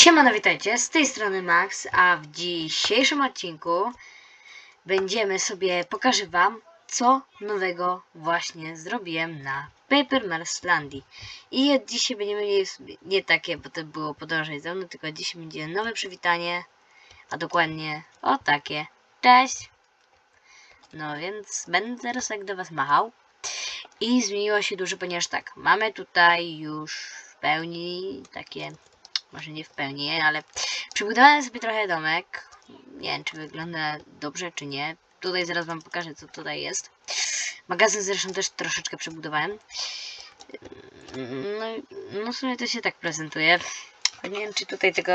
Siemano, witajcie, z tej strony Max, a w dzisiejszym odcinku będziemy sobie, pokażę wam, co nowego właśnie zrobiłem na Paper Marslandii. I od dzisiaj będziemy mieli nie takie, bo to było podążać za mną, tylko dzisiaj będzie nowe przywitanie, a dokładnie o takie. Cześć! No więc będę teraz tak do was machał. I zmieniło się dużo, ponieważ tak, mamy tutaj już w pełni takie może nie w pełni, ale przybudowałem sobie trochę domek. Nie wiem, czy wygląda dobrze, czy nie. Tutaj zaraz wam pokażę, co tutaj jest. Magazyn zresztą też troszeczkę przebudowałem. No, no w sumie to się tak prezentuje. Nie wiem, czy tutaj tego...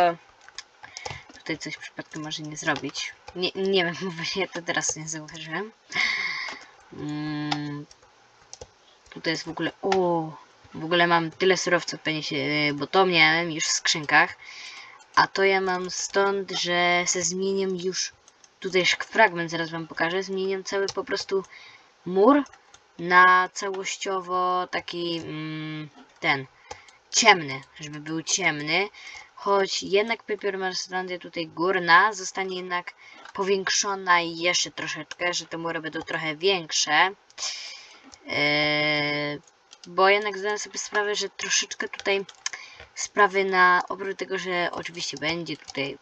Tutaj coś przypadkiem może nie zrobić. Nie, nie wiem, bo właśnie to teraz nie zauważyłem. Mm, tutaj jest w ogóle... O, w ogóle mam tyle surowców, pewnie się, bo to miałem już w skrzynkach. A to ja mam stąd, że se zmieniam już tutaj fragment, zaraz wam pokażę. Zmieniam cały po prostu mur na całościowo taki mm, ten ciemny, żeby był ciemny. Choć jednak Paper Marslandia tutaj górna zostanie jednak powiększona jeszcze troszeczkę, że te mury będą trochę większe. Eee, bo jednak zdałem sobie sprawę, że troszeczkę tutaj sprawy na oprócz tego, że oczywiście będzie tutaj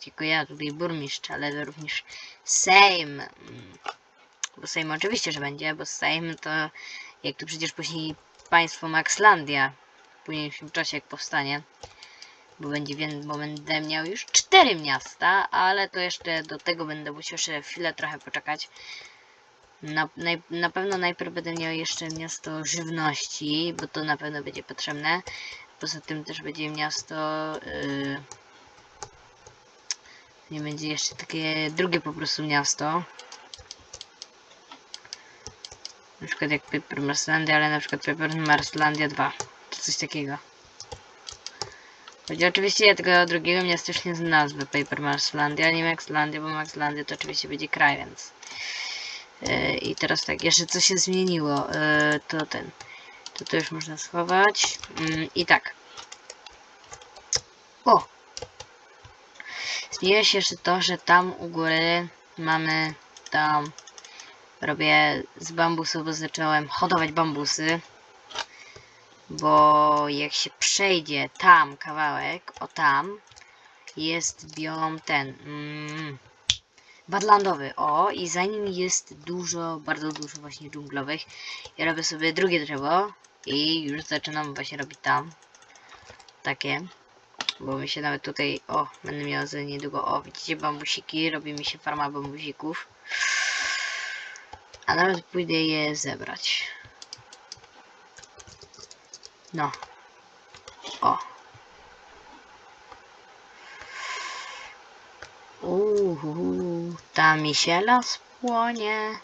tylko ja tutaj burmistrz, ale również Sejm. Bo Sejm oczywiście, że będzie, bo Sejm to jak tu przecież później państwo Maxlandia w późniejszym czasie jak powstanie. Bo będzie bo będę miał już cztery miasta, ale to jeszcze do tego będę musiał jeszcze chwilę trochę poczekać. Na, na pewno najpierw będę miał jeszcze miasto żywności, bo to na pewno będzie potrzebne. Poza tym też będzie miasto. Yy, nie będzie jeszcze takie drugie po prostu miasto. Na przykład jak Paper Marslandia, ale na przykład Paper Marslandia 2. Czy coś takiego. Choć oczywiście ja tego drugiego miasta już nie z nazwy Paper Marslandia, nie Maxlandia, bo Maxlandia to oczywiście będzie kraj, więc. E, I teraz tak, jeszcze co się zmieniło, e, to ten, to to już można schować. Mm, I tak. O! Zmieniło się jeszcze to, że tam u góry mamy tam, robię z bambusów, bo zacząłem hodować bambusy. Bo jak się przejdzie tam kawałek, o tam, jest biom ten, mm, badlandowy, o, i za nim jest dużo, bardzo dużo właśnie dżunglowych. Ja robię sobie drugie drzewo i już zaczynam właśnie robić tam takie, bo mi się nawet tutaj, o, będę miał za niedługo, o, widzicie bambusiki, robi mi się farma bambusików. A nawet pójdę je zebrać. No. O. Uhu, tam mi się las płonie.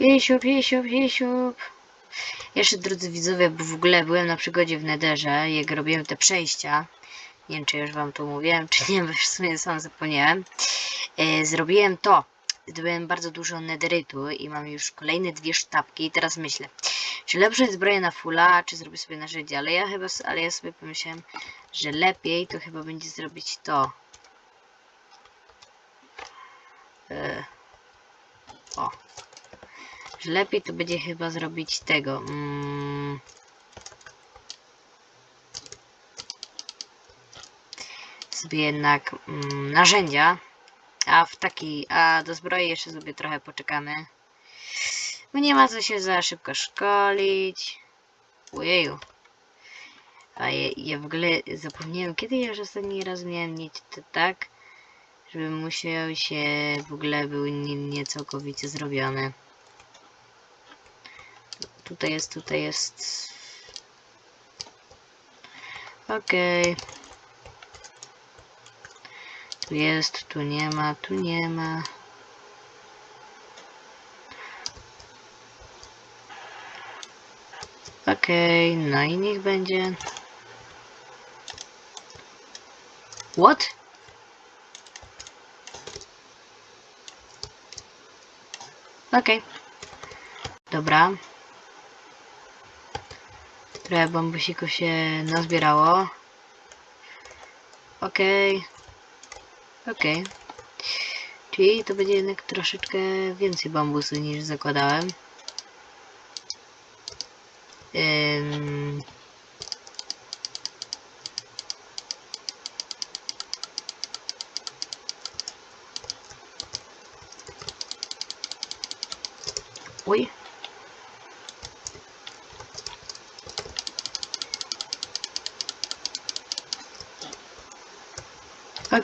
Jesiup, jesiup, jesiup. Jeszcze drodzy widzowie, bo w ogóle byłem na przygodzie w Nederze, jak robiłem te przejścia. Nie wiem, czy już wam to mówiłem, czy nie, bo w sumie sam zapomniałem. E, zrobiłem to. Zdobyłem bardzo dużo nederytu i mam już kolejne dwie sztabki i teraz myślę, czy lepsze jest zbroja na fulla, czy zrobię sobie narzędzie, ale ja chyba, ale ja sobie pomyślałem, że lepiej to chyba będzie zrobić to. E, o. Że lepiej to będzie chyba zrobić tego. Mm, jednak mm, narzędzia. A w taki, a do zbroi jeszcze sobie trochę poczekamy. Bo nie ma co się za szybko szkolić. Ojeju. A ja, ja w ogóle zapomniałem, kiedy ja już ostatni raz miałem mieć to tak, żeby musiał się w ogóle był nie, nie całkowicie zrobiony. Tutaj jest, tutaj jest. Okej. Tu jest, tu nie ma, tu nie ma. Okej, no i niech będzie. What? Okej. Dobra. Trochę bambusików się nazbierało. Okej. Okej. Czyli to będzie jednak troszeczkę więcej bambusu niż zakładałem. Ym...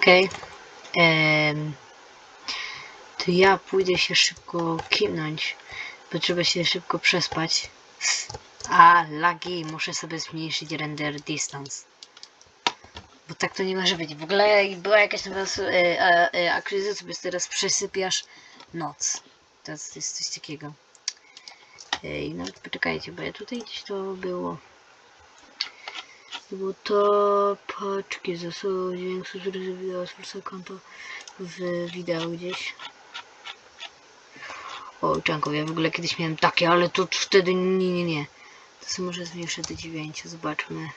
Okej. Em, To ja pójdę się szybko kimnąć, bo trzeba się szybko przespać. A, lagi, muszę sobie zmniejszyć render distance. Bo tak to nie może być. W ogóle była jakaś nowa e, e, e, sobie teraz przesypiasz noc. To jest, coś takiego. Ej, no poczekajcie, bo ja tutaj gdzieś to było. Było to paczki zasobu dźwięku, który zrobiła z konto w wideo gdzieś. O, czanko, ja w ogóle kiedyś miałem takie, ale to wtedy nie, nie, nie. To sobie może zmniejszę do 9, zobaczmy.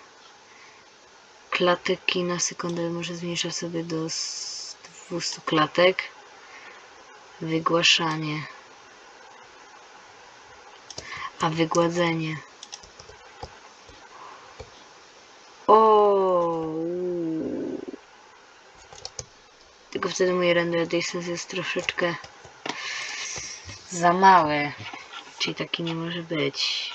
Klatek na sekundę może zmniejszę sobie do s- 200 klatek. Wygłaszanie. A wygładzenie. Tylko wtedy mój render distance jest troszeczkę za mały. Czyli taki nie może być.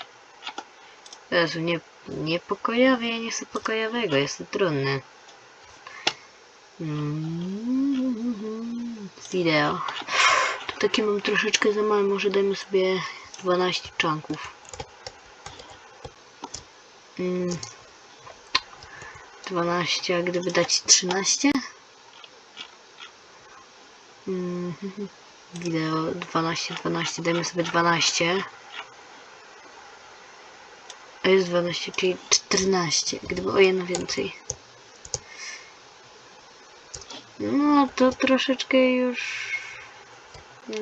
Jezu, nie, niepokojowy, ja nie chcę pokojowego, jest to trudne. Mm, Wideo. Takie mam troszeczkę za małe, może dajmy sobie 12 czanków. Mm, 12, a gdyby dać 13? Mm, Wideo 12, 12, dajmy sobie 12. A jest 12, czyli 14, gdyby o jedno więcej. No to troszeczkę już...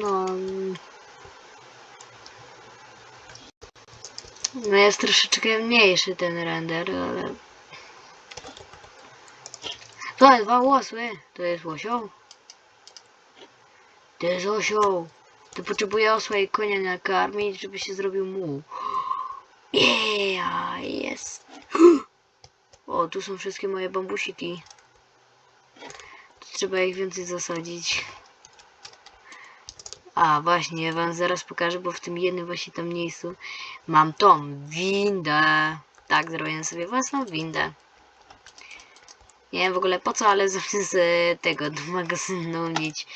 No... No jest troszeczkę mniejszy ten render, ale... To jest dwa łosły, to jest łosioł. To jest osioł. To potrzebuje osła i konia nakarmić, żeby się zrobił muł. Yeah, jest. O, tu są wszystkie moje bambusiki. Trzeba ich więcej zasadzić. A, właśnie, ja wam zaraz pokażę, bo w tym jednym właśnie tam miejscu mam tą windę. Tak, zrobiłem sobie własną windę. Nie wiem w ogóle po co, ale zamiast e, tego do magazynu mieć.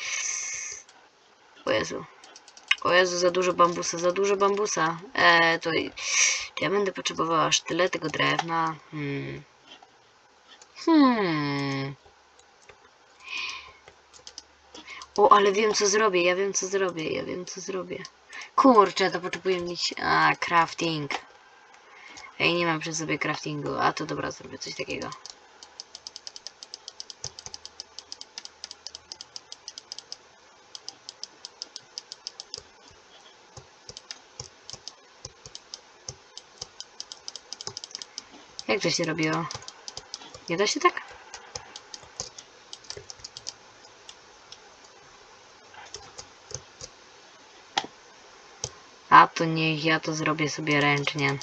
O Jezu. O Jezu, za dużo bambusa, za dużo bambusa. Eee, to ja będę potrzebowała aż tyle tego drewna. Hmm. Hmm. O, ale wiem co zrobię, ja wiem co zrobię, ja wiem co zrobię. Kurczę, to potrzebuję mieć... A, crafting. Ej, nie mam przy sobie craftingu. A, to dobra, zrobię coś takiego. Jak to się robiło? Nie da się tak? A to niech ja to zrobię sobie ręcznie.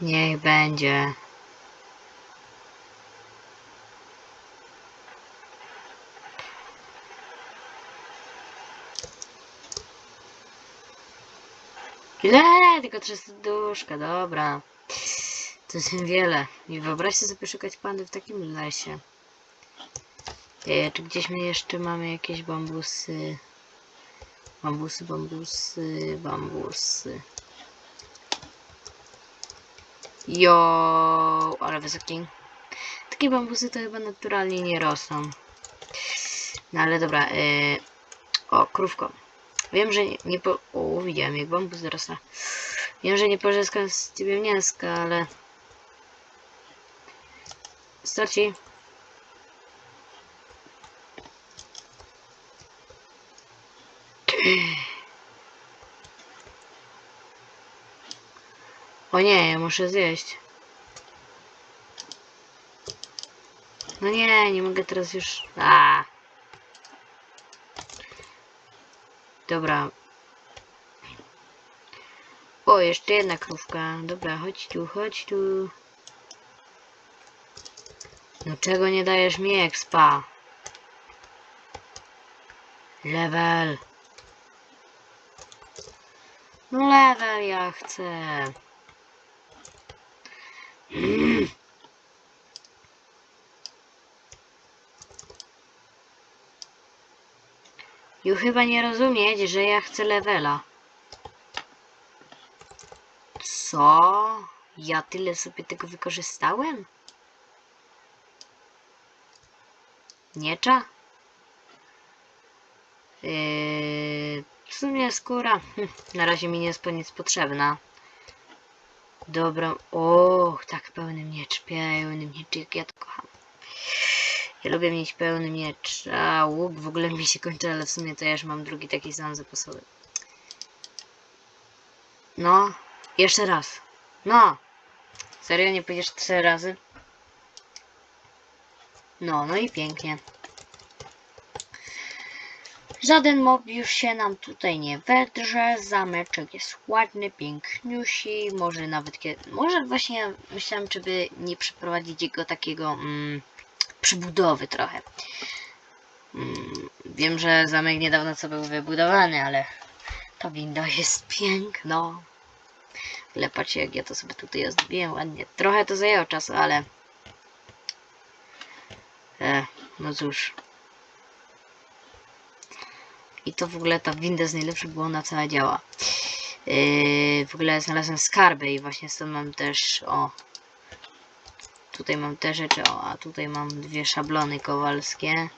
Niech będzie. Ile? Tylko 300 duszka, dobra. To jest niewiele. I wyobraźcie sobie szukać pandy w takim lesie. Czy gdzieś my jeszcze mamy jakieś bambusy? Bambusy, bambusy, bambusy. Jo, ale wysoki. Takie bambusy to chyba naturalnie nie rosną. No ale dobra. E, o, krówko. Wiem, że nie, po... O, widziałem jak bambus dorosła. Wiem, że nie pożyskam z ciebie mięska, ale... Starci. O nie, ja muszę zjeść. No nie, nie mogę teraz już... Aaaa. Dobra. O, jeszcze jedna krówka. Dobra, chodź tu, chodź tu. No czego nie dajesz mi expa? Level. No level ja chcę. Mm. Ju chyba nie rozumieć, że ja chcę levela. Co? Ja tyle sobie tego wykorzystałem? Miecza? Yy, w sumie skóra. Na razie mi nie jest po nic potrzebna. Dobra. Och, tak, pełny miecz. Pełny miecz, jak ja to kocham. Ja lubię mieć pełny miecz. A łuk w ogóle mi się kończy, ale w sumie to ja już mam drugi taki sam zapasowy. No, jeszcze raz. No. Serio, nie pójdziesz trzy razy? No, no i pięknie. Żaden mob już się nam tutaj nie wedrze. Zameczek jest ładny, piękniusi. Może nawet kiedy. Może właśnie myślałem, czy by nie przeprowadzić jego takiego mm, przybudowy trochę. Mm, wiem, że zamek niedawno co był wybudowany, ale to windo jest piękno. Ale jak ja to sobie tutaj ozdobiłem ładnie. Trochę to zajęło czasu, ale. E, no cóż. I to w ogóle ta winda jest najlepsze, bo ona cała działa. Yy, w ogóle znalazłem skarby i właśnie stąd mam też, o, tutaj mam te rzeczy, o, a tutaj mam dwie szablony kowalskie.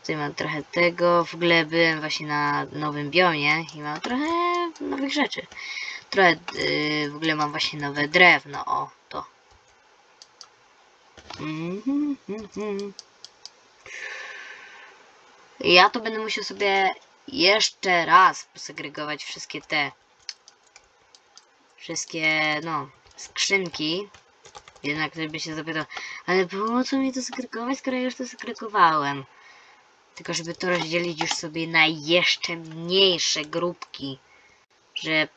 Tutaj mam trochę tego, w ogóle byłem właśnie na nowym biomie i mam trochę nowych rzeczy. Trochę, yy, w ogóle mam właśnie nowe drewno, o, to. Mhm. Ja to będę musiał sobie jeszcze raz posegregować wszystkie te wszystkie, no, skrzynki. Jednak ktoś by się zapytał, ale po co mi to segregować, skoro ja już to segregowałem? Tylko żeby to rozdzielić już sobie na jeszcze mniejsze grupki. Że,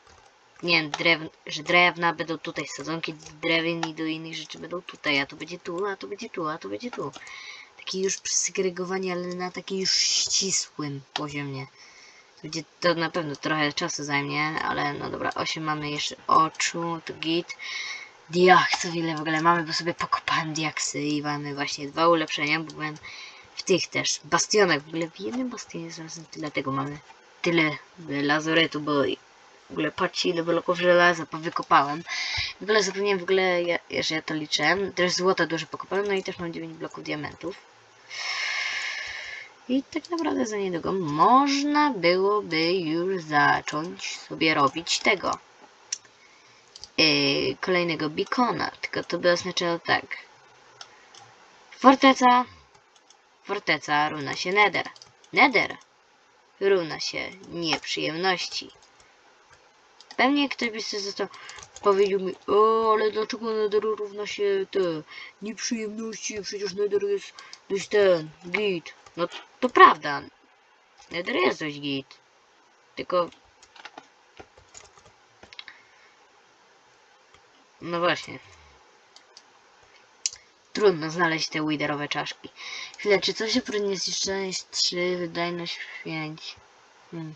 nie wiem, drew, że drewna będą tutaj, sadzonki drewien i do innych rzeczy będą tutaj, a to będzie tu, a to będzie tu, a to będzie tu takie już przysegregowanie, ale na takim już ścisłym poziomie. Będzie to na pewno trochę czasu zajmie, ale no dobra, 8 mamy jeszcze oczu, to git. Diaksów ile w ogóle mamy, bo sobie pokopałem diaksy i mamy właśnie dwa ulepszenia, bo byłem w tych też bastionach. W ogóle w jednym bastionie znalazłem tyle tego mamy. Tyle lazoretu, bo w ogóle patrzcie ile bloków żelaza wykopałem. W ogóle zapomniałem w ogóle, ja, że ja to liczę. Też złota dużo pokopałem, no i też mam 9 bloków diamentów. I tak naprawdę za niedługo można byłoby już zacząć sobie robić tego. Yy, kolejnego beacona, tylko to by oznaczało tak. Forteca, forteca runa się nether. Nether runa się nieprzyjemności. Pewnie ktoś by sobie został powiedział mi, o, ale dlaczego Nether równa się te nieprzyjemności, przecież Nether jest dość ten, git. No to prawda, Nether jest dość git. Tylko... No właśnie. Trudno znaleźć te widerowe czaszki. Chwilę, czy coś się powinien zniszczenie 3, wydajność 5. Hmm.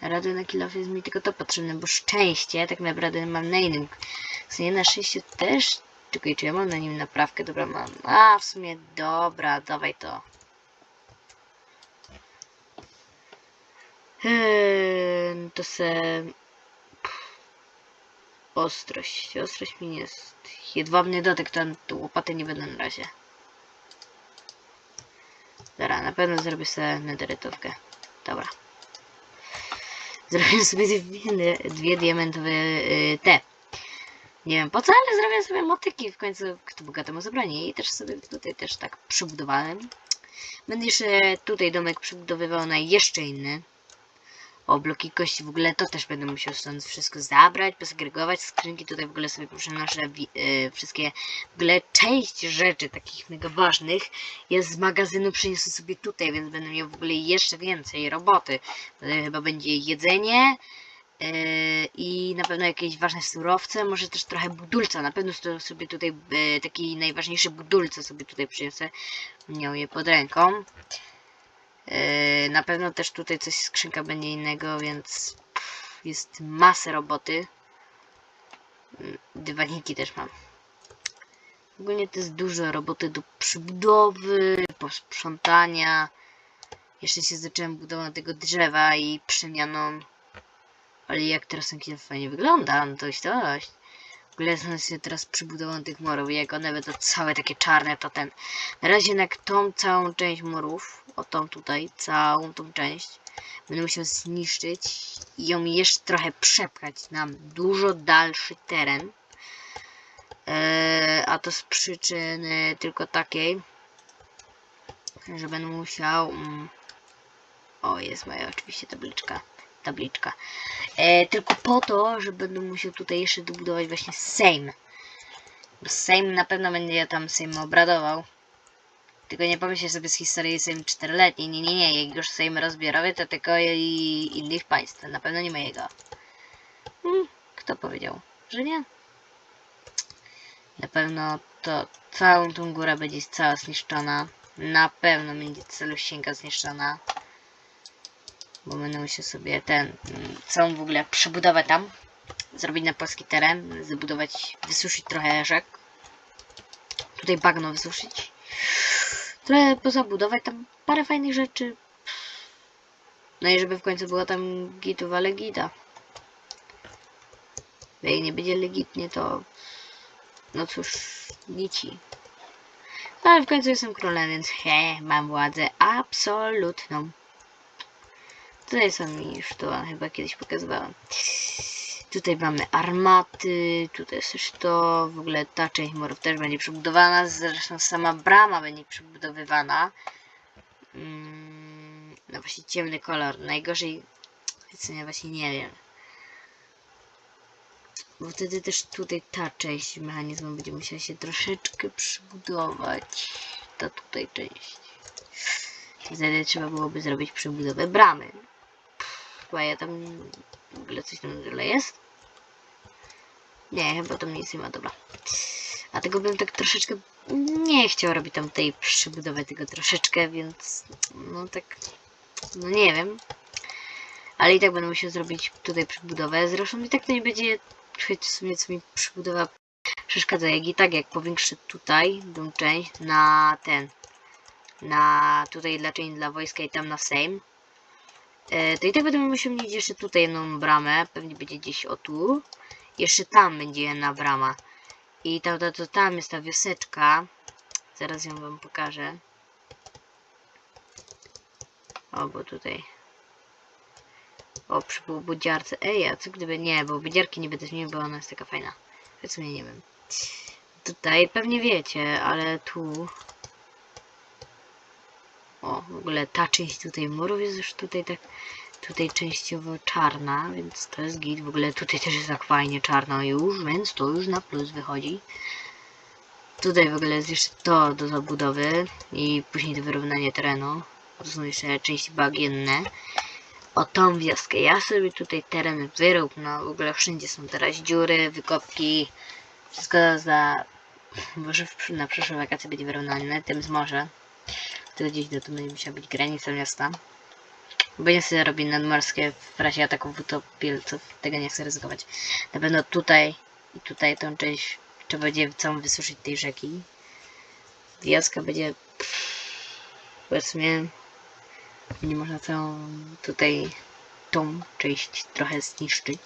Rady na kilof jest mi tylko to potrzebne, bo szczęście tak naprawdę mam na innym. Sumie na szczęście też. Czekaj, czy ja mam na nim naprawkę? Dobra, mam. A, w sumie dobra, dawaj to. Eee, to se... Ostrość. Ostrość mi jest. Jedwabny dotyk, to łopaty nie będę na razie. Dobra, na pewno zrobię sobie nederytówkę. Dobra. Zrobię sobie dwie, dwie diamentowe y, te. Nie wiem po co, ale zrobię sobie motyki w końcu, kto bogatemu zabroni. I też sobie tutaj też tak przybudowałem. Będę jeszcze tutaj domek przybudowywał na jeszcze inny. O, bloki kości w ogóle to też będę musiał stąd wszystko zabrać, posegregować. Skrzynki tutaj w ogóle sobie przenoszę e, wszystkie, w ogóle część rzeczy takich mega ważnych jest z magazynu, przyniosę sobie tutaj, więc będę miał w ogóle jeszcze więcej roboty. E, Chyba będzie jedzenie, e, i na pewno jakieś ważne surowce, może też trochę budulca. Na pewno sobie tutaj e, taki najważniejszy budulce sobie tutaj przyniosę. Miał je pod ręką. E, na pewno też tutaj coś skrzynka będzie innego, więc jest masę roboty. Mm, Dywaniki też mam. Ogólnie to jest dużo roboty do przybudowy, posprzątania. Jeszcze się zacząłem budową tego drzewa i przemianą ale jak teraz ten fajnie wygląda, no jest dość. Zastanawiam się teraz przybudową tych murów, jak one będą całe takie czarne, to ten. Na razie jednak tą całą część murów, o tą tutaj, całą tą część, będę musiał zniszczyć i ją jeszcze trochę przepchać na dużo dalszy teren. Eee, a to z przyczyny tylko takiej, że będę musiał... Mm, o, jest moja oczywiście tabliczka. Tabliczka. E, tylko po to, że będę musiał tutaj jeszcze dobudować właśnie Sejm. Bo Sejm na pewno będzie tam Sejm obradował. Tylko nie pomyślcie sobie z historii Sejm czteroletni. Nie, nie, nie. Jak już Sejm rozbiorowy, to tylko i innych państw. Na pewno nie mojego. Hmm, kto powiedział, że nie? Na pewno to całą tą górę będzie cała zniszczona. Na pewno będzie celusieńka zniszczona. Bo będę musiał sobie ten, mm, całą w ogóle przebudowę tam. Zrobić na polski teren, zabudować, wysuszyć trochę rzek. Tutaj bagno wysuszyć. Trochę pozabudować tam parę fajnych rzeczy. No i żeby w końcu było tam gitów, ale gita. Bo jak nie będzie legitnie, to no cóż, nici. No ale w końcu jestem królem, więc he, mam władzę absolutną. Tutaj są mi już to chyba kiedyś pokazywałam. Tutaj mamy armaty, tutaj jest też to, w ogóle ta część murów też będzie przebudowana, zresztą sama brama będzie przebudowywana. Mm, no właśnie ciemny kolor, najgorzej, co ja właśnie nie wiem. Bo wtedy też tutaj ta część mechanizmu będzie musiała się troszeczkę przybudować. Ta tutaj część. Wtedy trzeba byłoby zrobić przebudowę bramy. Chyba ja tam w ogóle coś tam tyle jest. Nie, chyba tam nic nie ma, dobra. A tego bym tak troszeczkę nie chciał robić tam tej przebudowy tego troszeczkę, więc no tak, no nie wiem. Ale i tak będę musiał zrobić tutaj przebudowę. Zresztą i tak to nie będzie choć w sumie co mi przebudowa przeszkadza. Jak i tak jak powiększę tutaj tą część na ten, na tutaj dla część dla wojska i tam na Sejm, to i tak będę musiał mieć jeszcze tutaj jedną bramę. Pewnie będzie gdzieś o tu. Jeszcze tam będzie jedna brama. I to, to, to tam jest ta wioseczka. Zaraz ją wam pokażę. O, bo tutaj. O, przy budziarce. Ej, a co gdyby nie, bo budziarki nie będę zmienił, bo ona jest taka fajna. W sumie nie wiem. Tutaj pewnie wiecie, ale tu. W ogóle ta część tutaj murów jest już tutaj tak, tutaj częściowo czarna, więc to jest git. W ogóle tutaj też jest tak fajnie czarno już, więc to już na plus wychodzi. Tutaj w ogóle jest jeszcze to do zabudowy i później do wyrównania terenu. To są jeszcze części bagienne. O tą wioskę. Ja sobie tutaj teren wyrób, no w ogóle wszędzie są teraz dziury, wykopki. Wszystko za... Może na przyszłe wakacje będzie wyrównane, tym z morza. Wtedy gdzieś do tu będzie musiała być granica miasta. Nie chcę robić nadmorskie w razie ataków utopielców. Tego nie chcę ryzykować. Na pewno tutaj i tutaj tą część trzeba będzie całą wysuszyć tej rzeki. Wioska będzie powiedzmy nie można całą tutaj tą część trochę zniszczyć.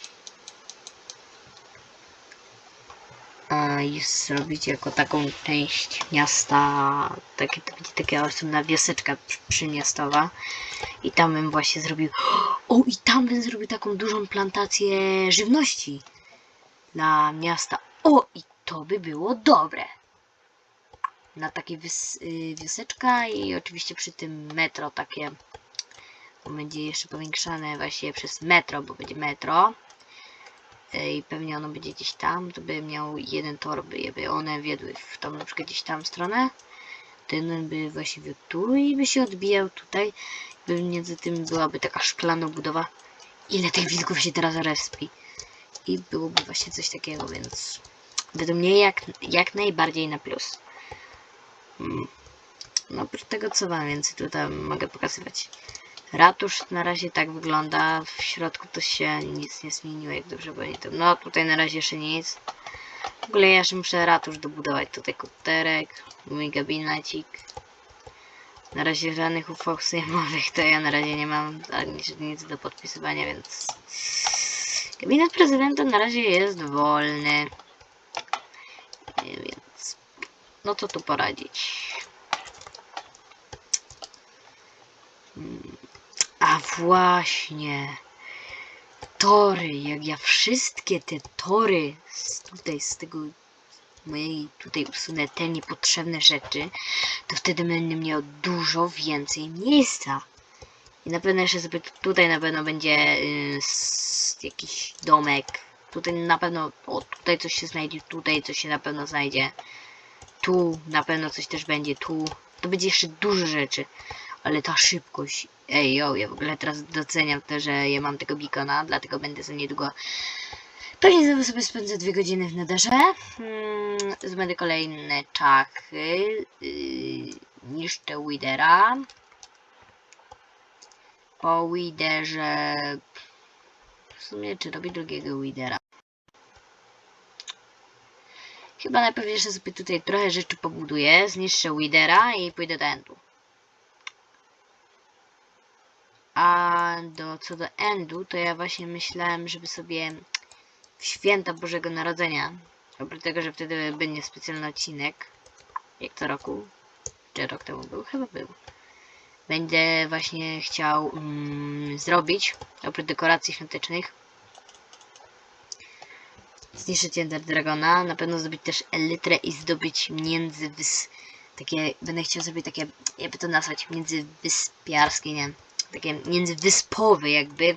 A i zrobić jako taką część miasta, takie, to będzie taka osobna wioseczka przy- przymiastowa. I tam bym właśnie zrobił, o i tam bym zrobił taką dużą plantację żywności dla miasta. O i to by było dobre. Na takie y, wioseczka i oczywiście przy tym metro takie będzie jeszcze powiększane właśnie przez metro, bo będzie metro. I pewnie ono będzie gdzieś tam, to by miał jeden tor, by, one wiedły w tą na przykład gdzieś tam stronę. Ten by właśnie wiódł tu i by się odbijał tutaj. Między tym byłaby taka szklana budowa. Ile tych wilków się teraz respi. I byłoby właśnie coś takiego, więc według mnie jak, jak najbardziej na plus. Mm. No oprócz tego co wam więcej tutaj mogę pokazywać. Ratusz na razie tak wygląda. W środku to się nic nie zmieniło, jak dobrze pamiętam. No tutaj na razie jeszcze nic. W ogóle ja jeszcze muszę ratusz dobudować. Tutaj komputerek, mój gabinecik. Na razie żadnych ufok sejmowych to ja na razie nie mam nic do podpisywania, więc gabinet prezydenta na razie jest wolny. Więc no to tu poradzić. A właśnie. Tory, jak ja wszystkie te tory z tutaj, z tego mojej tutaj usunę te niepotrzebne rzeczy, to wtedy będę miał dużo więcej miejsca. I na pewno jeszcze sobie tutaj na pewno będzie y, s- jakiś domek. Tutaj na pewno, o tutaj coś się znajdzie, tutaj coś się na pewno znajdzie. Tu na pewno coś też będzie, tu. To będzie jeszcze dużo rzeczy. Ale ta szybkość. Ej, yo, ja w ogóle teraz doceniam to, że ja mam tego beacona, dlatego będę za niedługo. Pewnie znowu sobie spędzę dwie godziny w nederze. Hmm, zbędę kolejne czachy. Yy, niszczę Widera. Po Widerze. W sumie, czy robię drugiego Widera? Chyba najpierw jeszcze sobie tutaj trochę rzeczy pobuduję. Zniszczę Widera i pójdę do Endu. A do, co do Endu, to ja właśnie myślałem, żeby sobie w święta Bożego Narodzenia, oprócz tego, że wtedy będzie specjalny odcinek, jak co roku, czy rok temu był, chyba był, będę właśnie chciał mm, zrobić, oprócz dekoracji świątecznych, zniszczyć Ender Dragona, na pewno zdobyć też Elytrę i zdobyć międzywys... takie, będę chciał zrobić takie, jakby to nazwać, międzywyspiarskie, nie takie międzywyspowe jakby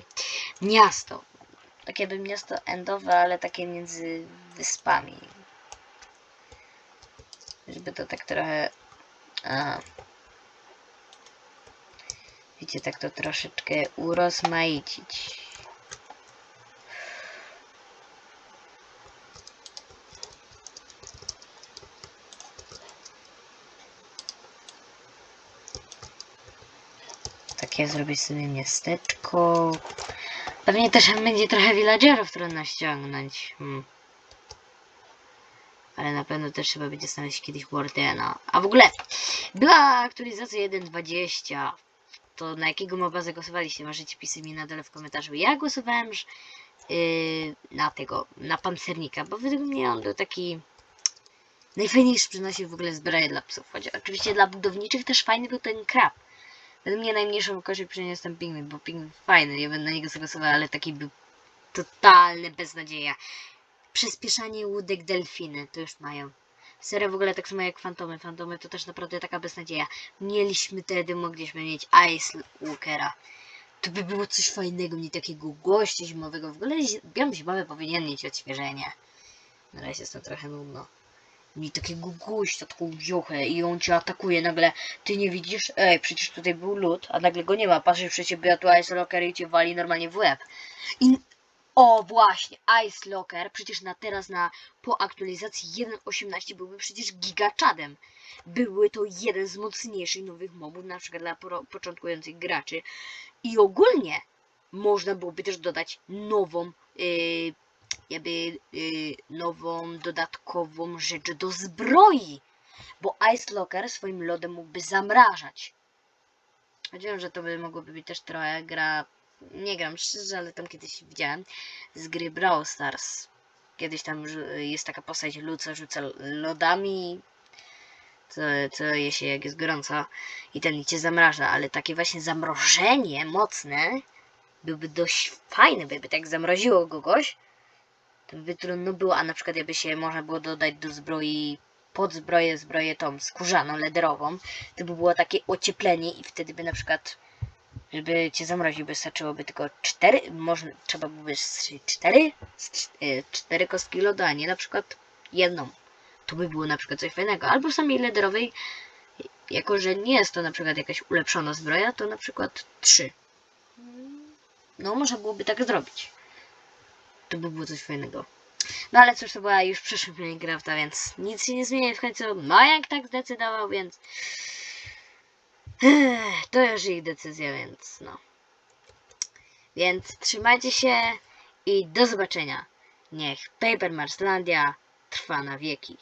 miasto. Takie jakby miasto endowe, ale takie między wyspami. Żeby to tak trochę... A. Wiecie, tak to troszeczkę urozmaicić. Takie zrobić sobie miasteczko. Pewnie też będzie trochę villagerów trudno ściągnąć. Hmm. Ale na pewno też trzeba będzie znaleźć kiedyś Wardena. A w ogóle, była aktualizacja 1.20. To na jakiego moba zagłosowaliście? Możecie pisać mi na dole w komentarzu. Ja głosowałem yy, na tego, na pancernika, bo według mnie on był taki najfajniejszy przynosił w ogóle zbroję dla psów. Choć oczywiście dla budowniczych też fajny był ten krab. Według mnie najmniejszą kość przyniósł ten pingwin, bo pingwin fajny, ja będę na niego zagłosował, ale taki był totalny beznadzieja. Przyspieszanie łódek delfiny, to już mają. Serio w ogóle tak samo jak fantomy. Fantomy to też naprawdę taka beznadzieja. Mieliśmy wtedy, mogliśmy mieć Ice Walkera. To by było coś fajnego, nie takiego gościa zimowego. W ogóle biom zimowy powinien mieć odświeżenie. Na razie jest to trochę nudno. Mi takiego gościa, taką wiochę i on cię atakuje nagle. Ty nie widzisz? Ej, przecież tutaj był lód, a nagle go nie ma. Patrzysz przecież ciebie, a tu Ice Locker i cię wali normalnie w łeb. I... O, właśnie, Ice Locker, przecież na teraz, na po aktualizacji 1.18 byłby przecież gigaczadem. Były to jeden z mocniejszych nowych mobów, na przykład dla poro- początkujących graczy. I ogólnie można byłoby też dodać nową, yy, jakby yy, nową, dodatkową rzecz do zbroi. Bo Ice Locker swoim lodem mógłby zamrażać. Chodziłem, że to by mogłoby być też trochę gra. Nie gram szczerze, ale tam kiedyś widziałem z gry Brawl Stars. Kiedyś tam jest taka postać Luca rzuca lodami, co, co je się jak jest gorąco i ten cię zamraża, ale takie właśnie zamrożenie mocne byłby dość fajne, by tak zamroziło kogoś, to by trudno było, a na przykład jakby się można było dodać do zbroi pod zbroję, tą skórzaną, lederową, to by było takie ocieplenie i wtedy by na przykład żeby cię zamroził, wystarczyłoby tylko cztery, może trzeba byłoby z cztery, z cz- y, cztery kostki lodu, a nie na przykład jedną. To by było na przykład coś fajnego. Albo samej lederowej, jako że nie jest to na przykład jakaś ulepszona zbroja, to na przykład trzy. No, można byłoby tak zrobić. To by było coś fajnego. No ale cóż, to była już przyszłość Minecrafta, więc nic się nie zmieni w końcu. No jak tak zdecydował, więc... To już ich decyzja, więc no. Więc trzymajcie się i do zobaczenia. Niech Paper Marslandia trwa na wieki.